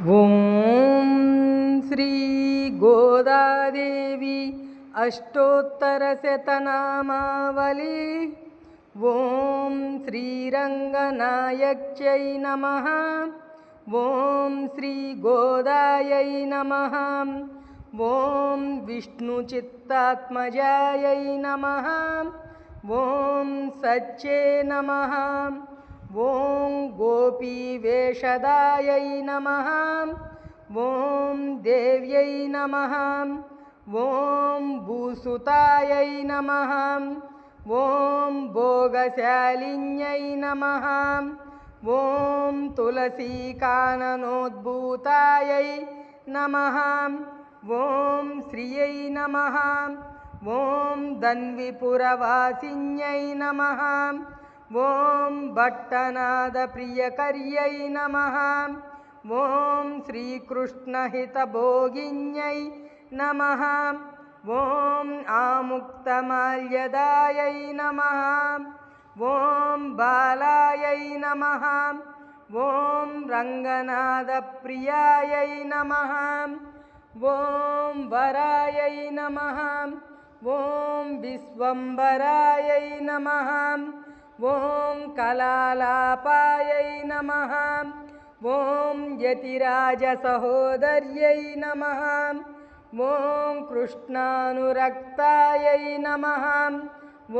ॐ श्रीगोदादेवी अष्टोत्तरशतनामावली। ॐ श्रीरङ्गनायक्यै नमः। ॐ श्रीगोदायै नमः। ॐ विष्णुचित्तात्मजायै नमः। ॐ सच्चे नमः ॐ गोपीवेषदायै नमः। ॐ देव्यै नमः। ॐ भूसुतायै नमः। ॐ भोगशालिन्यै नमः। ॐ तुलसीकाननोद्भूतायै नमः। ॐ श्रियै नमः। ॐ धन्विपुरवासिन्यै नमः ॐ भट्टनादप्रियकर्यै नमः। ॐ श्रीकृष्णहितभोगिन्यै नमः। ॐ आमुक्तमाल्यदायै नमः। ॐ बालायै नमः। ॐ रङ्गनाथप्रियायै नमः। ॐ वरायै नमः। ॐ विश्वम्भरायै नमः ॐ कलालापायै नमः। ॐ यतिराजसहोदर्यै नमः। ॐ कृष्णानुरक्तायै नमः।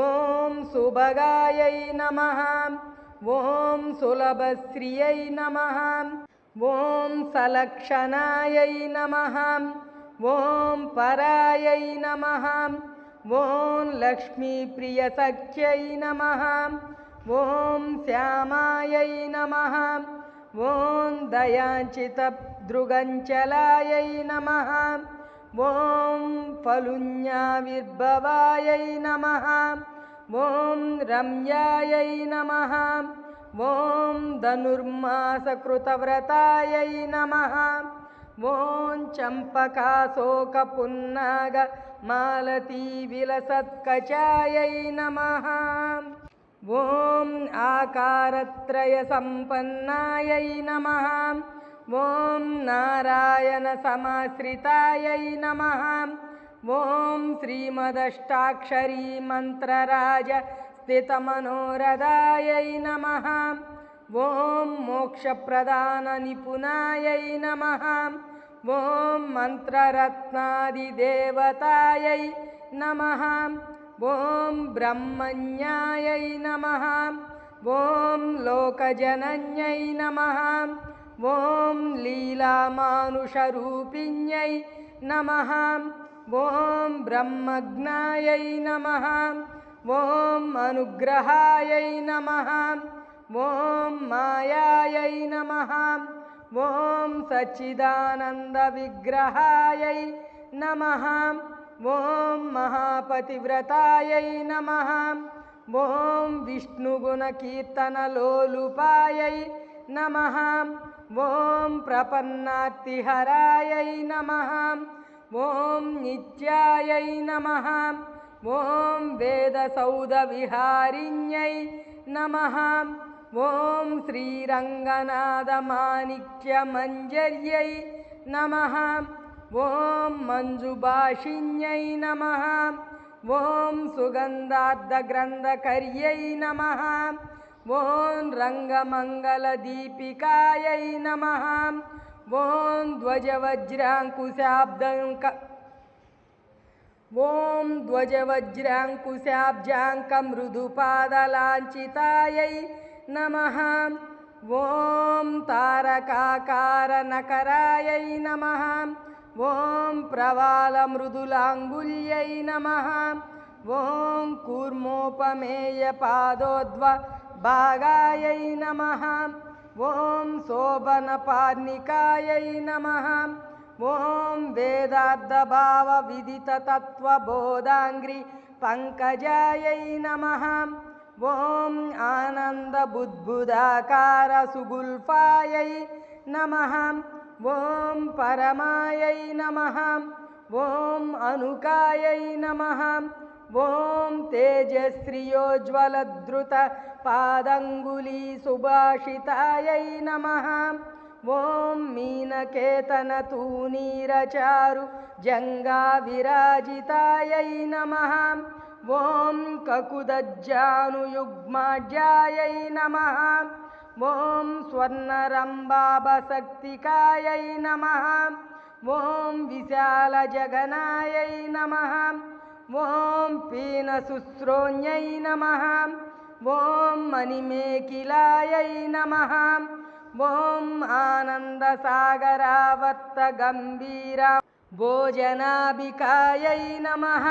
ॐ सुभगायै नमः। ॐ सुलभश्रियै नमः। ॐ सलक्षणायै नमः। ॐ परायै नमः ॐ लक्ष्मीप्रियसख्यै नमः। ॐ श्यामायै नमः। ॐ दयाञ्चितदृगञ्चलायै नमः। ॐ फलुन्याविर्भवायै नमः। ॐ रम्यायै नमः। ॐ धनुर्मासकृतव्रतायै नमः। ॐ चम्पकाशोकपुन्नागमालतीविलसत्कचायै नमः। ॐ आकारत्रयसम्पन्नायै नमः। ॐ नारायणसमाश्रितायै नमः। ॐ श्रीमदष्टाक्षरीमन्त्रराज स्थितमनोरदायै नमः। ॐ मोक्षप्रदाननिपुणायै नमः ॐ मन्त्ररत्नादिदेवतायै नमः। ॐ ब्रह्मण्यायै नमः। ॐ लोकजनन्यै नमः। ॐ लीलामानुषरूपिण्यै नमः। ॐ ब्रह्मज्ञायै नमः। ॐ अनुग्रहायै नमः। ॐ मायायै नमः ॐ सच्चिदानन्दविग्रहायै नमः। ॐ महापतिव्रतायै नमः। ॐ विष्णुगुणकीर्तनलोलुपायै नमः। ॐ प्रपन्नातिहरायै नमः। ॐ नित्यायै नमः। ॐ वेदसौधविहारिण्यै नमः ॐ श्रीरङ्गनाथमाणिक्यमञ्जर्यै नमः। ॐ मञ्जुभाषिण्यै नमः। ॐ सुगन्धार्धग्रन्थकर्यै नमः। ॐ रङ्गमङ्गलदीपिकायै नमः। ॐ ध्वजवज्राङ्कुशाब्दङ्क ॐ ध्वजवज्राङ्कुशाब्जाङ्कमृदुपादलाञ्छितायै नमः। ॐ तारकाकारनकरायै नमः। ॐ प्रवालमृदुलाङ्गुल्यै नमः। ॐ कूर्मोपमेयपादोद्वभागायै नमः। ॐ शोभनपार्णिकायै नमः। ॐ वेदार्थभावविदिततत्त्वबोधाङ्घ्रि पङ्कजायै नमः ॐ आनन्दबुद्बुदाकारसुगुल्फायै नमः। ॐ परमायै नमः। ॐ अनुकायै नमः। ॐ तेजश्रियोज्ज्वलद्रुतपादङ्गुलीसुभाषितायै नमः। ॐ मीनकेतनतूनीरचारु जङ्गाविराजितायै नमः ॐ ककुदज्जानुयुग्माढ्यायै नमः। ॐ स्वर्णरम्बाबशक्तिकायै नमः। ॐ विशालजगनायै नमः। ॐ पीनशुश्रोण्यै नमः। ॐ मणिमेखिलायै नमः। ॐ आनन्दसागरावर्तगम्भीरा भोजनाभिकायै नमः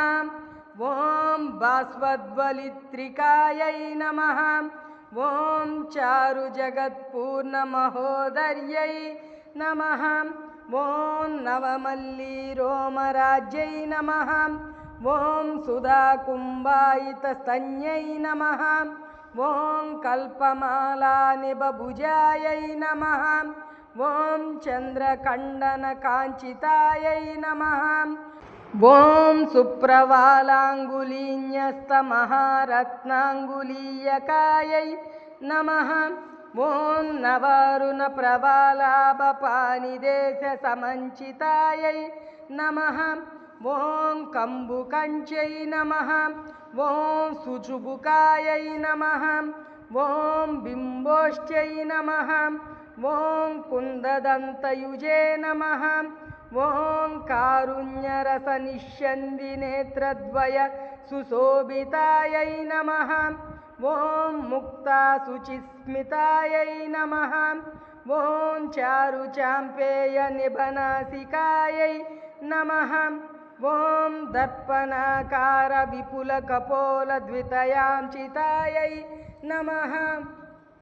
ॐ बाष्पद्वलित्रिकायै नमः। ॐ चारुजगत्पूर्णमहोदर्यै नमः। ॐ नवमल्लीरोमराज्यै नमः। ॐ सुधाकुम्भायितस्तन्यै नमः। ॐ कल्पमालानिबभुजायै नमः। ॐ चन्द्रकण्डनकाञ्चितायै नमः ॐ सुप्रवालाङ्गुलीन्यस्तमहारत्नाङ्गुलीयकायै नमः। ॐ नवरुणप्रबालाभपानिदेशसमञ्चितायै नमः। ॐ कम्बुकञ्च्यै नमः। ॐ सुचुबुकायै नमः। ॐ बिम्बोष्ट्यै नमः। ॐ कुन्ददन्तयुजे नमः ॐ कारुण्यरसनिष्यन्दिनेत्रद्वय सुशोभितायै नमः। ॐ मुक्ताशुचिस्मितायै नमः। ॐ चारुचाम्पेयनिभनासिकायै नमः। ॐ दर्पणाकारविपुलकपोलद्वितयां चितायै नमः